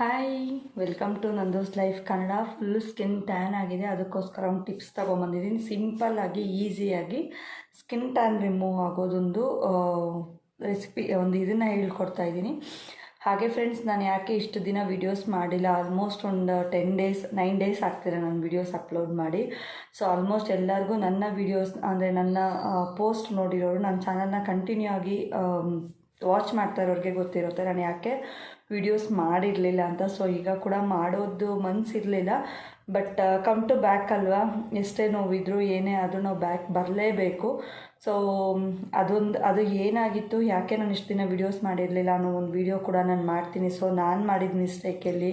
Hi welcome to Nando's life Kannada full skin tan ಆಗಿದೆ. ಅದಕ್ಕೋಸ್ಕರ ಒಂದು ಟಿಪ್ಸ್ ತೊಗೊಂಬಂದಿದ್ದೀನಿ. ಸಿಂಪಲ್ಲಾಗಿ ಈಸಿಯಾಗಿ ಸ್ಕಿನ್ ಟ್ಯಾನ್ ರಿಮೂವ್ ಆಗೋದೊಂದು ರೆಸಿಪಿ ಒಂದು ಇದನ್ನು ಹೇಳ್ಕೊಡ್ತಾ ಇದ್ದೀನಿ. ಹಾಗೆ ಫ್ರೆಂಡ್ಸ್ ನಾನು ಯಾಕೆ ಇಷ್ಟು ದಿನ ವೀಡಿಯೋಸ್ ಮಾಡಿಲ್ಲ? ಆಲ್ಮೋಸ್ಟ್ ಒಂದು ಟೆನ್ ಡೇಸ್ ನೈನ್ ಡೇಸ್ ಆಗ್ತಿದೆ ನನ್ನ ವೀಡಿಯೋಸ್ ಅಪ್ಲೋಡ್ ಮಾಡಿ. ಸೊ ಆಲ್ಮೋಸ್ಟ್ ಎಲ್ಲರಿಗೂ ನನ್ನ ವೀಡಿಯೋಸ್ ಅಂದರೆ ನನ್ನ ಪೋಸ್ಟ್ ನೋಡಿರೋರು, ನನ್ನ ಚಾನಲ್ನ ಕಂಟಿನ್ಯೂ ಆಗಿ ವಾಚ್ ಮಾಡ್ತಾ ಇರೋರಿಗೆ ಗೊತ್ತಿರುತ್ತೆ. ನಾನು ಯಾಕೆ ವಿಡಿಯೋಸ್ ಮಾಡಿರಲಿಲ್ಲ ಅಂತ. ಸೊ ಈಗ ಕೂಡ ಮಾಡೋದು ಮನಸ್ಸಿರಲಿಲ್ಲ ಬಟ್ ಕಮ್ ಟು ಬ್ಯಾಕ್ ಅಲ್ವಾ? ಎಷ್ಟೇ ನೋವಿದ್ರು ಏನೇ ಆದರೂ ನಾವು ಬ್ಯಾಕ್ ಬರಲೇಬೇಕು ಸೊ ಅದೊಂದು, ಅದು ಏನಾಗಿತ್ತು? ಯಾಕೆ ನಾನು ಇಷ್ಟು ದಿನ ವೀಡಿಯೋಸ್ ಮಾಡಿರಲಿಲ್ಲ ಅನ್ನೋ ಒಂದು ವಿಡಿಯೋ ಕೂಡ ನಾನು ಮಾಡ್ತೀನಿ. ಸೊ ನಾನು ಮಾಡಿದ ಮಿಸ್ಟೇಕಲ್ಲಿ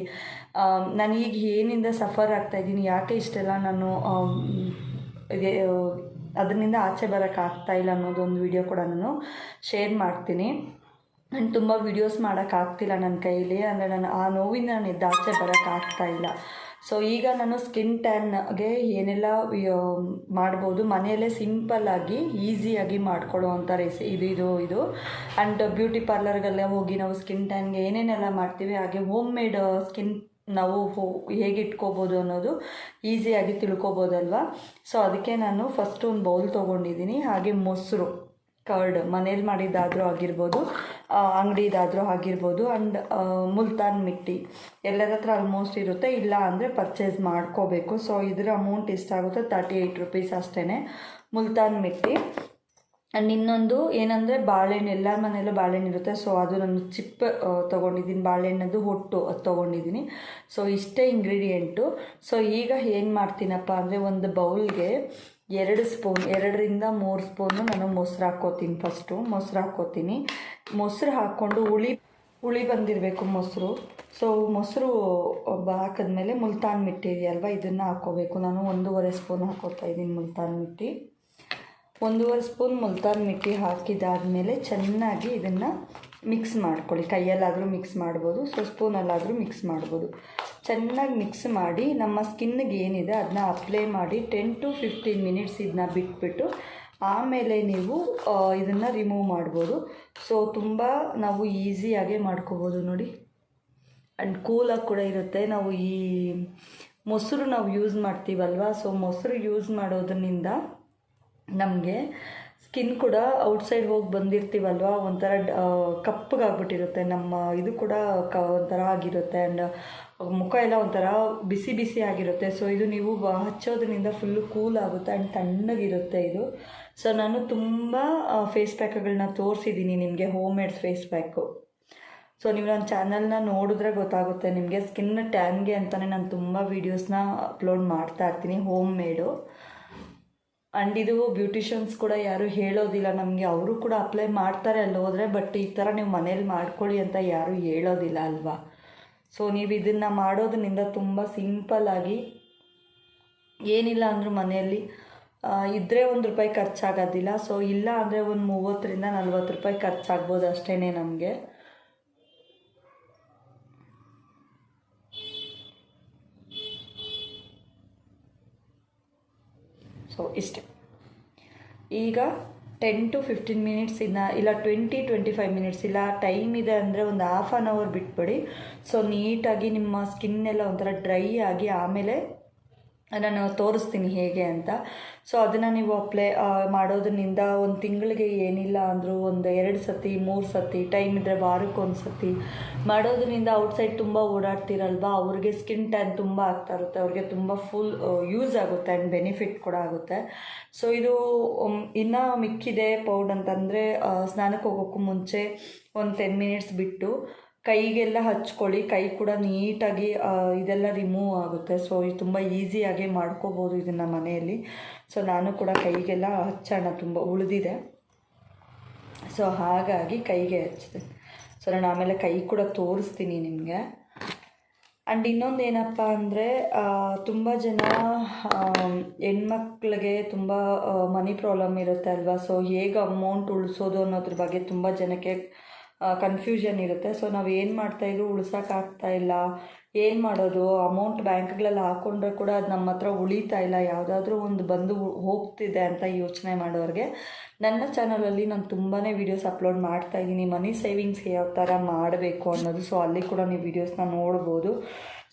ನಾನು ಈಗ ಏನಿಂದ ಸಫರ್ ಆಗ್ತಾಯಿದ್ದೀನಿ ಯಾಕೆ ಇಷ್ಟೆಲ್ಲ ನಾನು ಅದರಿಂದ ಆಚೆ ಬರೋಕ್ಕಾಗ್ತಾ ಇಲ್ಲ ಅನ್ನೋದೊಂದು ವಿಡಿಯೋ ಕೂಡ ನಾನು ಶೇರ್ ಮಾಡ್ತೀನಿ. ನಾನು ತುಂಬ ವೀಡಿಯೋಸ್ ಮಾಡೋಕ್ಕಾಗ್ತಿಲ್ಲ ನನ್ನ ಕೈಯಲ್ಲಿ ಅಂದರೆ ನಾನು ಆ ನೋವಿನ ನಾನು ಎದ್ದಾಚೆ ಬರೋಕ್ಕಾಗ್ತಾ ಇಲ್ಲ. ಸೊ ಈಗ ನಾನು ಸ್ಕಿನ್ ಟ್ಯಾನ್ಗೆ ಏನೆಲ್ಲ ಮಾಡ್ಬೋದು, ಮನೆಯಲ್ಲೇ ಸಿಂಪಲ್ಲಾಗಿ ಈಸಿಯಾಗಿ ಮಾಡ್ಕೊಳ್ಳೋ ಅಂಥ ರೆಸಿ ಇದು ಇದು ಇದು. ಆ್ಯಂಡ್ ಬ್ಯೂಟಿ ಪಾರ್ಲರ್ಗೆಲ್ಲ ಹೋಗಿ ನಾವು ಸ್ಕಿನ್ ಟ್ಯಾನ್ಗೆ ಏನೇನೆಲ್ಲ ಮಾಡ್ತೀವಿ, ಹಾಗೆ ಹೋಮ್ ಮೇಡ್ ಸ್ಕಿನ್ ನಾವು ಹೇಗೆ ಇಟ್ಕೋಬೋದು ಅನ್ನೋದು ಈಸಿಯಾಗಿ ತಿಳ್ಕೊಬೋದಲ್ವ? ಸೊ ಅದಕ್ಕೆ ನಾನು ಫಸ್ಟು ಒಂದು ಬೌಲ್ ತೊಗೊಂಡಿದ್ದೀನಿ, ಹಾಗೆ ಮೊಸರು. ಕರ್ಡ್ ಮನೇಲಿ ಮಾಡಿದ್ದಾದರೂ ಆಗಿರ್ಬೋದು ಅಂಗಡಿದಾದರೂ ಆಗಿರ್ಬೋದು ಆ್ಯಂಡ್ ಮುಲ್ತಾನ್ ಮಿಟ್ಟಿ ಎಲ್ಲರ ಹತ್ರ ಆಲ್ಮೋಸ್ಟ್ ಇರುತ್ತೆ. ಇಲ್ಲ ಅಂದರೆ ಪರ್ಚೇಸ್ ಮಾಡ್ಕೋಬೇಕು. ಸೊ ಇದರ ಅಮೌಂಟ್ ಎಷ್ಟಾಗುತ್ತೆ ತರ್ಟಿ ಏಯ್ಟ್ ರುಪೀಸ್ ಅಷ್ಟೇ ಮುಲ್ತಾನ್ ಮಿಟ್ಟಿ. ಆ್ಯಂಡ್ ಇನ್ನೊಂದು ಏನಂದರೆ ಬಾಳೆಹಣ್ಣು, ಎಲ್ಲರ ಮನೆಯಲ್ಲೂ ಬಾಳೆಹಣ್ಣು ಇರುತ್ತೆ. ಸೊ ಅದು ನಾನು ಚಿಪ್ ತೊಗೊಂಡಿದ್ದೀನಿ. ಬಾಳೆಹಣ್ಣದು ಹೊಟ್ಟು ಅದು ತೊಗೊಂಡಿದ್ದೀನಿ. ಸೊ ಇಷ್ಟೇ ಇಂಗ್ರೀಡಿಯೆಂಟು ಸೊ ಈಗ ಏನು ಮಾಡ್ತೀನಪ್ಪ ಅಂದರೆ ಒಂದು ಬೌಲ್ಗೆ ಎರಡು ಸ್ಪೂನ್, ಎರಡರಿಂದ ಮೂರು ಸ್ಪೂನು ನಾನು ಮೊಸರು ಹಾಕ್ಕೋತೀನಿ ಫಸ್ಟು ಮೊಸರು ಹಾಕ್ಕೋತೀನಿ. ಮೊಸರು ಹಾಕ್ಕೊಂಡು ಹುಳಿ ಹುಳಿ ಬಂದಿರಬೇಕು ಮೊಸರು. ಸೊ ಮೊಸರು ಹಾಕಿದ್ಮೇಲೆ ಮುಲ್ತಾನ್ ಮಿಟ್ಟಿ ಇದೆಯಲ್ವ, ಇದನ್ನು ಹಾಕ್ಕೋಬೇಕು. ನಾನು ಒಂದೂವರೆ ಸ್ಪೂನ್ ಹಾಕೋತಾ ಇದ್ದೀನಿ ಮುಲ್ತಾನ್ ಮಿಟ್ಟಿ. ಒಂದೂವರೆ ಸ್ಪೂನ್ ಮುಲ್ತಾನ್ ಮಿಟ್ಟಿ ಹಾಕಿದಾದಮೇಲೆ ಚೆನ್ನಾಗಿ ಇದನ್ನು ಮಿಕ್ಸ್ ಮಾಡ್ಕೊಳ್ಳಿ. ಕೈಯಲ್ಲಾದರೂ ಮಿಕ್ಸ್ ಮಾಡ್ಬೋದು ಸೊ ಸ್ಪೂನಲ್ಲಾದರೂ ಮಿಕ್ಸ್ ಮಾಡ್ಬೋದು. ಚೆನ್ನಾಗಿ ಮಿಕ್ಸ್ ಮಾಡಿ ನಮ್ಮ ಸ್ಕಿನ್ನಿಗೆ ಏನಿದೆ ಅದನ್ನ ಅಪ್ಲೈ ಮಾಡಿ ಟೆನ್ ಟು ಫಿಫ್ಟೀನ್ ಮಿನಿಟ್ಸ್ ಇದನ್ನ ಬಿಟ್ಬಿಟ್ಟು ಆಮೇಲೆ ನೀವು ಇದನ್ನು ರಿಮೂವ್ ಮಾಡ್ಬೋದು. ಸೊ ತುಂಬ ನಾವು ಈಸಿಯಾಗೆ ಮಾಡ್ಕೋಬೋದು ನೋಡಿ. ಆ್ಯಂಡ್ ಕೂಲಾಗಿ ಕೂಡ ಇರುತ್ತೆ. ನಾವು ಈ ಮೊಸರು ನಾವು ಯೂಸ್ ಮಾಡ್ತೀವಲ್ವ? ಸೊ ಮೊಸರು ಯೂಸ್ ಮಾಡೋದ್ರಿಂದ ನಮಗೆ ಸ್ಕಿನ್ ಕೂಡ ಔಟ್ಸೈಡ್ ಹೋಗಿ ಬಂದಿರ್ತೀವಲ್ವ? ಒಂಥರ ಕಪ್ಪಗಾಗ್ಬಿಟ್ಟಿರುತ್ತೆ. ನಮ್ಮ ಇದು ಕೂಡ ಕ, ಒಂಥರ ಆಗಿರುತ್ತೆ. ಆ್ಯಂಡ್ ಮುಖ ಎಲ್ಲ ಒಂಥರ ಬಿಸಿ ಬಿಸಿ ಆಗಿರುತ್ತೆ. ಸೊ ಇದು ನೀವು ಹಚ್ಚೋದ್ರಿಂದ ಫುಲ್ಲು ಕೂಲ್ ಆಗುತ್ತೆ ಆ್ಯಂಡ್ ತಣ್ಣಗಿರುತ್ತೆ ಇದು. ಸೊ ನಾನು ತುಂಬ ಫೇಸ್ ಪ್ಯಾಕ್ಗಳನ್ನ ತೋರಿಸಿದ್ದೀನಿ ನಿಮಗೆ home made face pack so ನೀವು ನನ್ನ ಚಾನಲ್ನ ನೋಡಿದ್ರೆ ಗೊತ್ತಾಗುತ್ತೆ. ನಿಮಗೆ ಸ್ಕಿನ್ ಟ್ಯಾನ್ಗೆ ಅಂತಲೇ ನಾನು ತುಂಬ ವೀಡಿಯೋಸ್ನ ಅಪ್ಲೋಡ್ ಮಾಡ್ತಾ ಇರ್ತೀನಿ ಹೋಮ್ ಮೇಡು ಆ್ಯಂಡ್ ಇದು ಬ್ಯೂಟಿಷಿಯನ್ಸ್ ಕೂಡ ಯಾರು ಹೇಳೋದಿಲ್ಲ. ನಮಗೆ ಅವರು ಕೂಡ ಅಪ್ಲೈ ಮಾಡ್ತಾರೆ ಅಲ್ಲಿ ಹೋದರೆ ಬಟ್ ಈ ಥರ ನೀವು ಮನೇಲಿ ಮಾಡ್ಕೊಳ್ಳಿ ಅಂತ ಯಾರೂ ಹೇಳೋದಿಲ್ಲ ಅಲ್ವಾ? ಸೊ ನೀವು ಇದನ್ನು ಮಾಡೋದ್ರಿಂದ ತುಂಬ ಸಿಂಪಲ್ಲಾಗಿ ಏನಿಲ್ಲ ಅಂದರೂ ಮನೆಯಲ್ಲಿ ಇದ್ದರೆ ಒಂದು ರೂಪಾಯಿ ಖರ್ಚಾಗೋದಿಲ್ಲ. ಸೊ ಇಲ್ಲ ಅಂದರೆ ಒಂದು ಮೂವತ್ತರಿಂದ ನಲ್ವತ್ತು ರೂಪಾಯಿ ಖರ್ಚಾಗ್ಬೋದು ಅಷ್ಟೇ ನಮಗೆ ಸೊ ಇಷ್ಟೇ. ಈಗ ಟೆನ್ ಟು ಫಿಫ್ಟೀನ್ ಮಿನಿಟ್ಸ್ ಇನ್ನು, ಇಲ್ಲ ಟ್ವೆಂಟಿ ಟ್ವೆಂಟಿ ಫೈವ್ ಮಿನಿಟ್ಸ್ ಇಲ್ಲ ಟೈಮ್ ಇದೆ ಅಂದರೆ ಒಂದು ಹಾಫ್ ಆನ್ ಅವರ್ ಬಿಟ್ಬಿಡಿ. ಸೊ ನೀಟಾಗಿ ನಿಮ್ಮ ಸ್ಕಿನ್ ಎಲ್ಲ ಒಂಥರ ಡ್ರೈ ಆಗಿ ಆಮೇಲೆ ನಾನು ತೋರಿಸ್ತೀನಿ ಹೇಗೆ ಅಂತ. ಸೊ ಅದನ್ನು ನೀವು ಅಪ್ಲೈ ಮಾಡೋದ್ರಿಂದ ಒಂದು ತಿಂಗಳಿಗೆ ಏನಿಲ್ಲ ಅಂದರೂ ಒಂದು ಎರಡು ಸತಿ, ಮೂರು ಸತಿ ಟೈಮ್ ಇದ್ದರೆ ವಾರಕ್ಕೊಂದು ಸತಿ ಮಾಡೋದ್ರಿಂದ ಔಟ್ಸೈಡ್ ತುಂಬ ಓಡಾಡ್ತಿರಲ್ವಾ? ಅವ್ರಿಗೆ ಸ್ಕಿನ್ ಟ್ಯಾನ್ ತುಂಬ ಆಗ್ತಾ ಇರುತ್ತೆ. ಅವ್ರಿಗೆ ತುಂಬ ಫುಲ್ ಯೂಸ್ ಆಗುತ್ತೆ ಆ್ಯಂಡ್ ಬೆನಿಫಿಟ್ ಕೂಡ ಆಗುತ್ತೆ. ಸೊ ಇದು ಇನ್ನೂ ಮಿಕ್ಕಿದೆ ಪೌಡ್ ಅಂತಂದರೆ ಸ್ನಾನಕ್ಕೆ ಹೋಗೋಕ್ಕೂ ಮುಂಚೆ ಒಂದು ಟೆನ್ ಮಿನಿಟ್ಸ್ ಬಿಟ್ಟು ಕೈಗೆಲ್ಲ ಹಚ್ಕೊಳ್ಳಿ, ಕೈ ಕೂಡ ನೀಟಾಗಿ ಇದೆಲ್ಲ ರಿಮೂವ್ ಆಗುತ್ತೆ. ಸೊ ಇದು ತುಂಬ ಈಸಿಯಾಗಿ ಮಾಡ್ಕೋಬೋದು ಇದನ್ನು ಮನೆಯಲ್ಲಿ. ಸೊ ನಾನು ಕೂಡ ಕೈಗೆಲ್ಲ ಹಚ್ಚೋಣ, ತುಂಬ ಉಳಿದಿದೆ. ಸೊ ಹಾಗಾಗಿ ಕೈಗೆ ಹಚ್ಚಿದೆ. ಸೊ ನಾನು ಆಮೇಲೆ ಕೈ ಕೂಡ ತೋರಿಸ್ತೀನಿ ನಿಮಗೆ. ಆ್ಯಂಡ್ ಇನ್ನೊಂದು ಏನಪ್ಪ ಅಂದರೆ ತುಂಬ ಜನ ಹೆಣ್ಮಕ್ಳಿಗೆ ತುಂಬ ಮನಿ ಪ್ರಾಬ್ಲಮ್ ಇರುತ್ತೆ ಅಲ್ವಾ? ಸೊ ಹೇಗೆ ಅಮೌಂಟ್ ಉಳಿಸೋದು ಅನ್ನೋದ್ರ ಬಗ್ಗೆ ತುಂಬ ಜನಕ್ಕೆ ಕನ್ಫ್ಯೂಷನ್ ಇರುತ್ತೆ. ಸೊ ನಾವು ಏನು ಮಾಡ್ತಾಯಿದ್ರು ಉಳ್ಸೋಕ್ಕಾಗ್ತಾ ಇಲ್ಲ. ಏನು ಮಾಡೋದು? ಅಮೌಂಟ್ ಬ್ಯಾಂಕ್ಗಳಲ್ಲಿ ಹಾಕ್ಕೊಂಡ್ರೆ ಕೂಡ ಅದು ನಮ್ಮ ಹತ್ರ ಉಳಿತಾ ಇಲ್ಲ. ಯಾವುದಾದ್ರೂ ಒಂದು ಬಂದು ಹೋಗ್ತಿದೆ ಅಂತ ಯೋಚನೆ ಮಾಡೋರಿಗೆ. ನನ್ನ ಚಾನಲಲ್ಲಿ ನಾನು ತುಂಬಾ ವೀಡಿಯೋಸ್ ಅಪ್ಲೋಡ್ ಮಾಡ್ತಾ ಇದ್ದೀನಿ. ಮನಿ ಸೇವಿಂಗ್ಸ್ ಯಾವ ಥರ ಮಾಡಬೇಕು ಅನ್ನೋದು. ಸೊ ಅಲ್ಲಿ ಕೂಡ ನೀವು ವೀಡಿಯೋಸ್ನ ನೋಡ್ಬೋದು.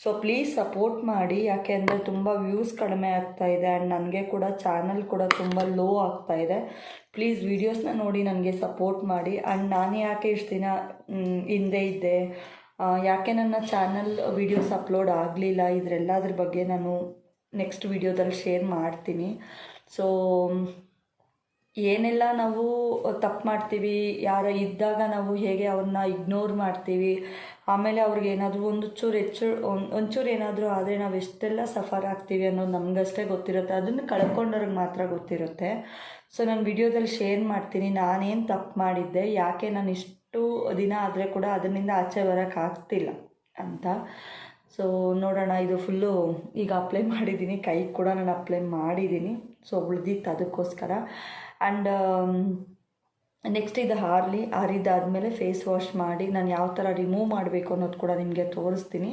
ಸೊ ಪ್ಲೀಸ್ ಸಪೋರ್ಟ್ ಮಾಡಿ. ಯಾಕೆ ಅಂದರೆ ತುಂಬ ವ್ಯೂಸ್ ಕಡಿಮೆ ಆಗ್ತಾ ಇದೆ ಆ್ಯಂಡ್ ನನಗೆ ಕೂಡ ಚಾನಲ್ ಕೂಡ ತುಂಬ ಲೋ ಆಗ್ತಾ ಇದೆ. ಪ್ಲೀಸ್ ವೀಡಿಯೋಸ್ನ ನೋಡಿ ನನಗೆ ಸಪೋರ್ಟ್ ಮಾಡಿ. ಆ್ಯಂಡ್ ನಾನು ಯಾಕೆ ಇಷ್ಟು ದಿನ ಹಿಂದೆ ಇದ್ದೆ? ಯಾಕೆ ನನ್ನ ಚಾನಲ್ ವೀಡಿಯೋಸ್ ಅಪ್ಲೋಡ್ ಆಗಲಿಲ್ಲ? ಇದರೆಲ್ಲದ್ರ ಬಗ್ಗೆ ನಾನು ನೆಕ್ಸ್ಟ್ ವೀಡಿಯೋದಲ್ಲಿ ಶೇರ್ ಮಾಡ್ತೀನಿ. ಸೊ ಏನೆಲ್ಲ ನಾವು ತಪ್ಪು ಮಾಡ್ತೀವಿ, ಯಾರು ಇದ್ದಾಗ ನಾವು ಹೇಗೆ ಅವ್ರನ್ನ ಇಗ್ನೋರ್ ಮಾಡ್ತೀವಿ, ಆಮೇಲೆ ಅವ್ರಿಗೆ ಏನಾದರೂ ಒಂದು ಚೂರು ಹೆಚ್ಚು ಒಂಚೂರು ಏನಾದರೂ ಆದರೆ ನಾವು ಎಷ್ಟೆಲ್ಲ ಸಫರ್ ಆಗ್ತೀವಿ ಅನ್ನೋದು ನಮಗಷ್ಟೇ ಗೊತ್ತಿರುತ್ತೆ, ಅದನ್ನು ಕಳ್ಕೊಂಡವ್ರಿಗೆ ಮಾತ್ರ ಗೊತ್ತಿರುತ್ತೆ. ಸೊ ನಾನು ವಿಡಿಯೋದಲ್ಲಿ ಶೇರ್ ಮಾಡ್ತೀನಿ, ನಾನೇನು ತಪ್ಪು ಮಾಡಿದ್ದೆ, ಯಾಕೆ ನಾನು ಇಷ್ಟು ದಿನ ಆದರೆ ಕೂಡ ಅದರಿಂದ ಆಚೆ ಬರೋಕ್ಕಾಗ್ತಿಲ್ಲ ಅಂತ. ಸೊ ನೋಡೋಣ, ಇದು ಫುಲ್ಲು ಈಗ ಅಪ್ಲೈ ಮಾಡಿದ್ದೀನಿ ಕೈ ಕೂಡ ನಾನು ಅಪ್ಲೈ ಮಾಡಿದ್ದೀನಿ ಸೊ ಉಳ್ದಿತ್ತು ಅದಕ್ಕೋಸ್ಕರ. ಆ್ಯಂಡ್ ನೆಕ್ಸ್ಟ್ ಇದು ಹಾರಲಿ, ಹರಿದಾದಮೇಲೆ ಫೇಸ್ ವಾಶ್ ಮಾಡಿ ನಾನು ಯಾವ ಥರ ರಿಮೂವ್ ಮಾಡಬೇಕು ಅನ್ನೋದು ಕೂಡ ನಿಮಗೆ ತೋರಿಸ್ತೀನಿ.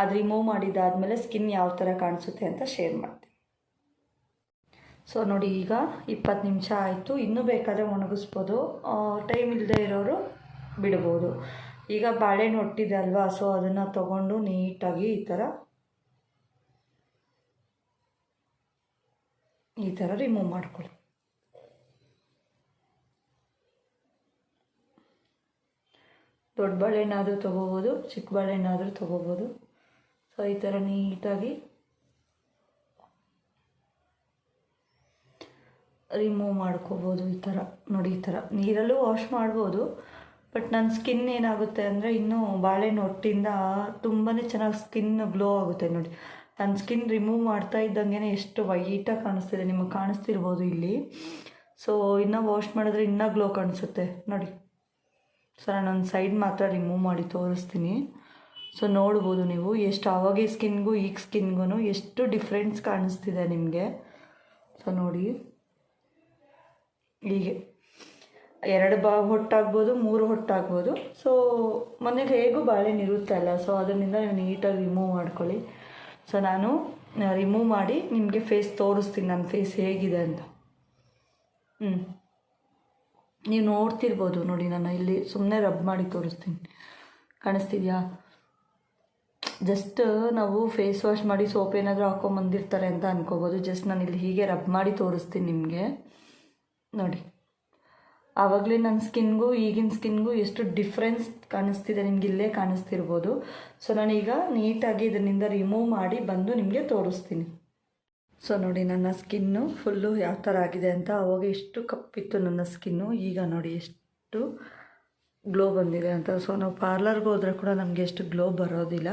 ಅದು ರಿಮೂವ್ ಮಾಡಿದ್ದಾದಮೇಲೆ ಸ್ಕಿನ್ ಯಾವ ಥರ ಕಾಣಿಸುತ್ತೆ ಅಂತ ಶೇರ್ ಮಾಡ್ತೀನಿ. ಸೊ ನೋಡಿ ಈಗ ಇಪ್ಪತ್ತು ನಿಮಿಷ ಆಯಿತು. ಇನ್ನೂ ಬೇಕಾದರೆ ಒಣಗಿಸ್ಬೋದು. ಟೈಮ್ ಇಲ್ಲದೆ ಇರೋರು ಬಿಡ್ಬೋದು. ಈಗ ಬಾಳೆಹಣ್ಣು ಹೊಟ್ಟಿದೆ ಅಲ್ವಾ? ಸೊ ಅದನ್ನು ತಗೊಂಡು ನೀಟಾಗಿ ಈ ಥರ ಈ ಥರ ರಿಮೂವ್ ಮಾಡ್ಕೊಳ್ಳಿ ದೊಡ್ಡ ಬಾಳೆಹಣ್ಣಾದರೂ ತೊಗೋಬೋದು ಚಿಕ್ಕ ಬಾಳೆಹಣ್ಣಾದರೂ ತೊಗೋಬೋದು. ಸೊ ಈ ಥರ ನೀಟಾಗಿ ರಿಮೂವ್ ಮಾಡ್ಕೋಬೋದು ಈ ಥರ ನೋಡಿ ಈ ಥರ ನೀರಲ್ಲೂ ವಾಶ್ ಮಾಡ್ಬೋದು ಬಟ್ ನನ್ನ ಸ್ಕಿನ್ ಏನಾಗುತ್ತೆ ಅಂದರೆ ಇನ್ನೂ ಬಾಳೆಹಣ್ಣು ಹೊಟ್ಟಿಂದ ತುಂಬಾ ಚೆನ್ನಾಗಿ ಸ್ಕಿನ್ ಗ್ಲೋ ಆಗುತ್ತೆ ನೋಡಿ. ನನ್ನ ಸ್ಕಿನ್ ರಿಮೂವ್ ಮಾಡ್ತಾ ಇದ್ದಂಗೆ ಎಷ್ಟು ವೈಟಾಗಿ ಕಾಣಿಸ್ತಿದೆ. ನಿಮಗೆ ಕಾಣಿಸ್ತಿರ್ಬೋದು ಇಲ್ಲಿ. ಸೊ ಇನ್ನೂ ವಾಶ್ ಮಾಡಿದ್ರೆ ಇನ್ನೂ ಗ್ಲೋ ಕಾಣಿಸುತ್ತೆ. ನೋಡಿ. ಸೊ ನಾನು ಒಂದು ಸೈಡ್ ಮಾತ್ರ ರಿಮೂವ್ ಮಾಡಿ ತೋರಿಸ್ತೀನಿ. ಸೊ ನೋಡ್ಬೋದು ನೀವು ಎಷ್ಟು ಅವಾಗೆ ಸ್ಕಿನ್ಗೂ ಈಗ ಸ್ಕಿನ್ಗೂ ಎಷ್ಟು ಡಿಫ್ರೆನ್ಸ್ ಕಾಣಿಸ್ತಿದೆ ನಿಮಗೆ. ಸೊ ನೋಡಿ. ಹೀಗೆ. ಎರಡು ಬಾ, ಹೊಟ್ಟಾಗ್ಬೋದು, ಮೂರು ಹೊಟ್ಟಾಗ್ಬೋದು. ಸೊ ಮನೆಗೆ ಹೇಗೂ ಬಾಳೆಹಣ್ಣು ಇರುತ್ತೆ ಅಲ್ಲ? ಸೊ ಅದರಿಂದ ನೀವು ನೀಟಾಗಿ ರಿಮೂವ್ ಮಾಡ್ಕೊಳ್ಳಿ. ಸೊ ನಾನು ರಿಮೂವ್ ಮಾಡಿ ನಿಮಗೆ ಫೇಸ್ ತೋರಿಸ್ತೀನಿ, ನನ್ನ ಫೇಸ್ ಹೇಗಿದೆ ಅಂತ. ಹ್ಞೂ ನೀವು ನೋಡ್ತಿರ್ಬೋದು ನೋಡಿ ನಾನು ಇಲ್ಲಿ ಸುಮ್ಮನೆ ರಬ್ ಮಾಡಿ ತೋರಿಸ್ತೀನಿ. ಕಾಣಿಸ್ತಿದ್ಯಾ? ಜಸ್ಟ್ ನಾವು ಫೇಸ್ ವಾಶ್ ಮಾಡಿ ಸೋಪ್ ಏನಾದರೂ ಹಾಕೊಂಬಂದಿರ್ತಾರೆ ಅಂತ ಅನ್ಕೋಬೋದು. ಜಸ್ಟ್ ನಾನು ಇಲ್ಲಿ ಹೀಗೆ ರಬ್ ಮಾಡಿ ತೋರಿಸ್ತೀನಿ ನಿಮಗೆ. ನೋಡಿ. ಆವಾಗಲೇ ನನ್ನ ಸ್ಕಿನ್ಗೂ ಈಗಿನ ಸ್ಕಿನ್ಗೂ ಎಷ್ಟು ಡಿಫ್ರೆನ್ಸ್ ಕಾಣಿಸ್ತಿದೆ ನಿಮ್ಗೆ ಇಲ್ಲೇ ಕಾಣಿಸ್ತಿರ್ಬೋದು. ಸೊ ನಾನೀಗ ನೀಟಾಗಿ ಇದರಿಂದ ರಿಮೂವ್ ಮಾಡಿ ಬಂದು ನಿಮಗೆ ತೋರಿಸ್ತೀನಿ. ಸೊ ನೋಡಿ, ನನ್ನ ಸ್ಕಿನ್ನು ಫುಲ್ಲು ಯಾವ ಥರ ಆಗಿದೆ ಅಂತ ಅವಾಗ ಎಷ್ಟು ಕಪ್ಪಿತ್ತು ನನ್ನ ಸ್ಕಿನ್ನು, ಈಗ ನೋಡಿ ಎಷ್ಟು ಗ್ಲೋ ಬಂದಿದೆ ಅಂತ. ಸೊ ನಾವು ಪಾರ್ಲರ್ಗೆ ಹೋದರೆ ಕೂಡ ನಮಗೆ ಎಷ್ಟು ಗ್ಲೋ ಬರೋದಿಲ್ಲ.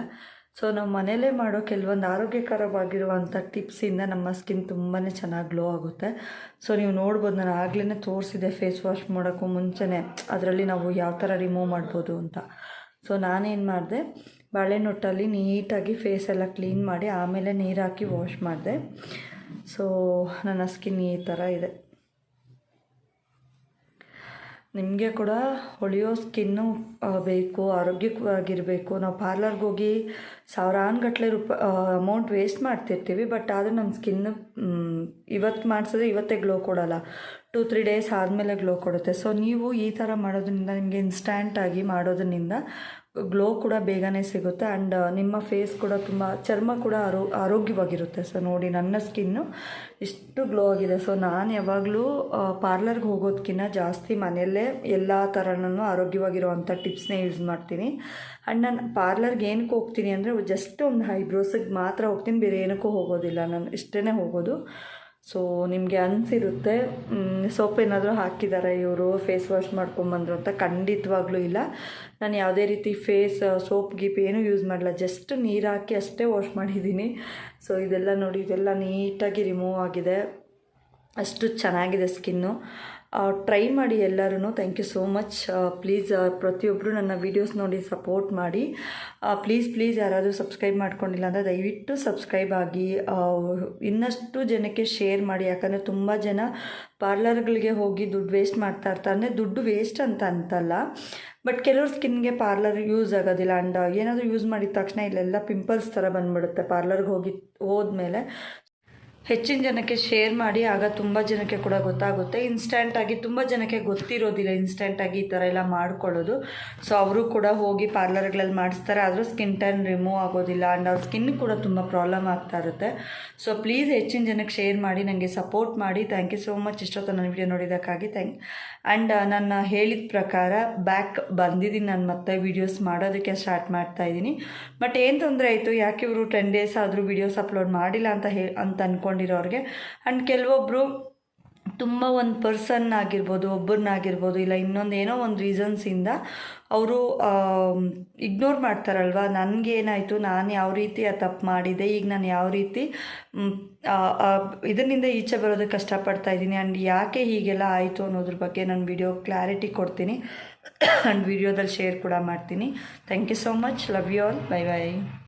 ಸೊ ನಾವು ಮನೇಲೇ ಮಾಡೋ ಕೆಲವೊಂದು ಆರೋಗ್ಯಕರವಾಗಿರುವಂಥ ಟಿಪ್ಸಿಂದ ನಮ್ಮ ಸ್ಕಿನ್ ತುಂಬಾ ಚೆನ್ನಾಗಿ ಗ್ಲೋ ಆಗುತ್ತೆ. ಸೊ ನೀವು ನೋಡ್ಬೋದು, ನಾನು ಆಗಲೇ ತೋರಿಸಿದೆ ಫೇಸ್ ವಾಶ್ ಮಾಡೋಕ್ಕೂ ಮುಂಚೆನೇ, ಅದರಲ್ಲಿ ನಾವು ಯಾವ ಥರ ರಿಮೂವ್ ಮಾಡ್ಬೋದು ಅಂತ. ಸೊ ನಾನೇನು ಮಾಡಿದೆ ಬಾಳೆಹಣ್ಣೊಟ್ಟಲ್ಲಿ ನೀಟಾಗಿ ಫೇಸ್ ಎಲ್ಲ ಕ್ಲೀನ್ ಮಾಡಿ ಆಮೇಲೆ ನೀರು ಹಾಕಿ ವಾಶ್ ಮಾಡಿದೆ. ಸೊ ನನ್ನ ಸ್ಕಿನ್ ಈ ಥರ ಇದೆ. ನಿಮಗೆ ಕೂಡ ಹೊಳೆಯೋ ಸ್ಕಿನ್ನು ಬೇಕು, ಆರೋಗ್ಯವಾಗಿರಬೇಕು. ನಾವು ಪಾರ್ಲರ್ಗೆ ಹೋಗಿ ಸಾವಿರಾನುಗಟ್ಲೆ ರೂಪಾಯಿ ಅಮೌಂಟ್ ವೇಸ್ಟ್ ಮಾಡ್ತಿರ್ತೀವಿ ಬಟ್ ಆದರೂ ನಮ್ಮ ಸ್ಕಿನ್ ಇವತ್ತು ಮಾಡಿಸಿದ್ರೆ ಇವತ್ತೇ ಗ್ಲೋ ಕೊಡೋಲ್ಲ. ಟೂ ತ್ರೀ ಡೇಸ್ ಆದಮೇಲೆ ಗ್ಲೋ ಕೊಡುತ್ತೆ. ಸೊ ನೀವು ಈ ಥರ ಮಾಡೋದ್ರಿಂದ ನಿಮಗೆ ಇನ್ಸ್ಟ್ಯಾಂಟಾಗಿ ಮಾಡೋದ್ರಿಂದ ಗ್ಲೋ ಕೂಡ ಬೇಗನೆ ಸಿಗುತ್ತೆ. ಆ್ಯಂಡ್ ನಿಮ್ಮ ಫೇಸ್ ಕೂಡ ತುಂಬ, ಚರ್ಮ ಕೂಡ ಆರೋ, ಆರೋಗ್ಯವಾಗಿರುತ್ತೆ. ಸೊ ನೋಡಿ, ನನ್ನ ಸ್ಕಿನ್ನು ಇಷ್ಟು ಗ್ಲೋ ಆಗಿದೆ. ಸೊ ನಾನು ಯಾವಾಗಲೂ ಪಾರ್ಲರ್ಗೆ ಹೋಗೋದಕ್ಕಿಂತ ಜಾಸ್ತಿ ಮನೆಯಲ್ಲೇ ಎಲ್ಲ ಥರನೂ ಆರೋಗ್ಯವಾಗಿರುವಂಥ ಟಿಪ್ಸ್ನೇ ಯೂಸ್ ಮಾಡ್ತೀನಿ. ಆ್ಯಂಡ್ ನಾನು ಪಾರ್ಲರ್ಗೆ ಏನಕ್ಕೆ ಹೋಗ್ತೀನಿ ಅಂದರೆ ಜಸ್ಟ್ ಒಂದು ಐಬ್ರೋಸಿಗೆ ಮಾತ್ರ ಹೋಗ್ತೀನಿ. ಬೇರೆ ಏನಕ್ಕೂ ಹೋಗೋದಿಲ್ಲ. ನಾನು ಇಷ್ಟೇ ಹೋಗೋದು. ಸೊ ನಿಮಗೆ ಅನಿಸಿರುತ್ತೆ ಸೋಪ್ ಏನಾದರೂ ಹಾಕಿದ್ದಾರೆ ಇವರು ಫೇಸ್ ವಾಶ್ ಮಾಡ್ಕೊಂಬಂದ್ರು ಅಂತ ಖಂಡಿತವಾಗ್ಲೂ ಇಲ್ಲ. ನಾನು ಯಾವುದೇ ರೀತಿ ಫೇಸ್ ಸೋಪ್ ಗೀಪ್ ಏನೂ ಯೂಸ್ ಮಾಡಲ್ಲ ಜಸ್ಟ್ ನೀರು ಹಾಕಿ ಅಷ್ಟೇ ವಾಶ್ ಮಾಡಿದ್ದೀನಿ ಸೊ ಇದೆಲ್ಲ ನೋಡಿ, ಇದೆಲ್ಲ ನೀಟಾಗಿ ರಿಮೂವ್ ಆಗಿದೆ. ಅಷ್ಟು ಚೆನ್ನಾಗಿದೆ ಸ್ಕಿನ್ನು ಟ್ರೈ ಮಾಡಿ ಎಲ್ಲರೂ thank you so much please ಪ್ರತಿಯೊಬ್ಬರು ನನ್ನ ವೀಡಿಯೋಸ್ ನೋಡಿ ಸಪೋರ್ಟ್ ಮಾಡಿ. ಪ್ಲೀಸ್ ಪ್ಲೀಸ್ ಯಾರಾದರೂ ಸಬ್ಸ್ಕ್ರೈಬ್ ಮಾಡ್ಕೊಂಡಿಲ್ಲ ಅಂದರೆ ದಯವಿಟ್ಟು ಸಬ್ಸ್ಕ್ರೈಬ್ ಆಗಿ. ಇನ್ನಷ್ಟು ಜನಕ್ಕೆ ಶೇರ್ ಮಾಡಿ. ಯಾಕಂದರೆ ತುಂಬ ಜನ ಪಾರ್ಲರ್ಗಳಿಗೆ ಹೋಗಿ ದುಡ್ಡು ವೇಸ್ಟ್ ಮಾಡ್ತಾ ಇರ್ತಾರೆ. ದುಡ್ಡು ವೇಸ್ಟ್ ಅಂತ ಅಂತಲ್ಲ. ಬಟ್ ಕೆಲವ್ರ ಸ್ಕಿನ್ಗೆ ಪಾರ್ಲರ್ ಯೂಸ್ ಆಗೋದಿಲ್ಲ. ಆ್ಯಂಡ್ ಏನಾದರೂ ಯೂಸ್ ಮಾಡಿದ ತಕ್ಷಣ ಇಲ್ಲೆಲ್ಲ ಪಿಂಪಲ್ಸ್ ಥರ ಬಂದ್ಬಿಡುತ್ತೆ. ಪಾರ್ಲರ್ಗೆ ಹೋಗಿ, ಹೋದ್ಮೇಲೆ ಹೆಚ್ಚಿನ ಜನಕ್ಕೆ ಶೇರ್ ಮಾಡಿ, ಆಗ ತುಂಬ ಜನಕ್ಕೆ ಕೂಡ ಗೊತ್ತಾಗುತ್ತೆ. ಇನ್ಸ್ಟೆಂಟಾಗಿ ತುಂಬ ಜನಕ್ಕೆ ಗೊತ್ತಿರೋದಿಲ್ಲ ಇನ್ಸ್ಟೆಂಟಾಗಿ ಈ ಥರ ಎಲ್ಲ ಮಾಡ್ಕೊಳ್ಳೋದು. ಸೊ ಅವರು ಕೂಡ ಹೋಗಿ ಪಾರ್ಲರ್ಗಳಲ್ಲಿ ಮಾಡಿಸ್ತಾರೆ. ಆದರೂ ಸ್ಕಿನ್ ಟೈನ್ ರಿಮೂವ್ ಆಗೋದಿಲ್ಲ ಆ್ಯಂಡ್ ಅವ್ರ ಸ್ಕಿನ್ ಕೂಡ ತುಂಬ ಪ್ರಾಬ್ಲಮ್ ಆಗ್ತಾ ಇರುತ್ತೆ. ಸೊ ಪ್ಲೀಸ್ ಹೆಚ್ಚಿನ ಜನಕ್ಕೆ ಶೇರ್ ಮಾಡಿ ನನಗೆ ಸಪೋರ್ಟ್ ಮಾಡಿ. ಥ್ಯಾಂಕ್ ಯು ಸೋ ಮಚ್ ಇಷ್ಟೊತ್ತು ನನ್ನ ವಿಡಿಯೋ ನೋಡಿದ್ದಕ್ಕಾಗಿ ಥ್ಯಾಂಕ್ ಆ್ಯಂಡ್ ನಾನು ಹೇಳಿದ ಪ್ರಕಾರ ಬ್ಯಾಕ್ ಬಂದಿದ್ದೀನಿ. ನಾನು ಮತ್ತೆ ವೀಡಿಯೋಸ್ ಮಾಡೋದಕ್ಕೆ ಸ್ಟಾರ್ಟ್ ಮಾಡ್ತಾ ಇದ್ದೀನಿ. ಬಟ್ ಏನು ತೊಂದರೆ ಆಯಿತು? ಯಾಕೆ ಇವರು ಟೆನ್ ಡೇಸ್ ಆದರೂ ವೀಡಿಯೋಸ್ ಅಪ್ಲೋಡ್ ಮಾಡಿಲ್ಲ ಅಂತ ಹೇ, ಅಂತ ಅಂದ್ಕೊಂಡಿರೋರಿಗೆ ಆ್ಯಂಡ್ ಕೆಲವೊಬ್ಬರು ತುಂಬ ಒಂದು ಪರ್ಸನ್ ಆಗಿರ್ಬೋದು, ಒಬ್ಬರನ್ನಾಗಿರ್ಬೋದು, ಇಲ್ಲ ಇನ್ನೊಂದು ಏನೋ ಒಂದು ರೀಸನ್ಸಿಂದ ಅವರು ಇಗ್ನೋರ್ ಮಾಡ್ತಾರಲ್ವ? ನನಗೇನಾಯಿತು ನಾನು ಯಾವ ರೀತಿ ಆ ತಪ್ಪು ಮಾಡಿದೆ? ಈಗ ನಾನು ಯಾವ ರೀತಿ ಇದರಿಂದ ಈಚೆ ಬರೋದಕ್ಕೆ ಕಷ್ಟಪಡ್ತಾ ಇದ್ದೀನಿ. ಆ್ಯಂಡ್ ಯಾಕೆ ಹೀಗೆಲ್ಲ ಆಯಿತು ಅನ್ನೋದ್ರ ಬಗ್ಗೆ ನಾನು ವಿಡಿಯೋ ಕ್ಲಾರಿಟಿ ಕೊಡ್ತೀನಿ. ಆ್ಯಂಡ್ ವಿಡಿಯೋದಲ್ಲಿ ಶೇರ್ ಕೂಡ ಮಾಡ್ತೀನಿ. Thank you so much love you all bye bye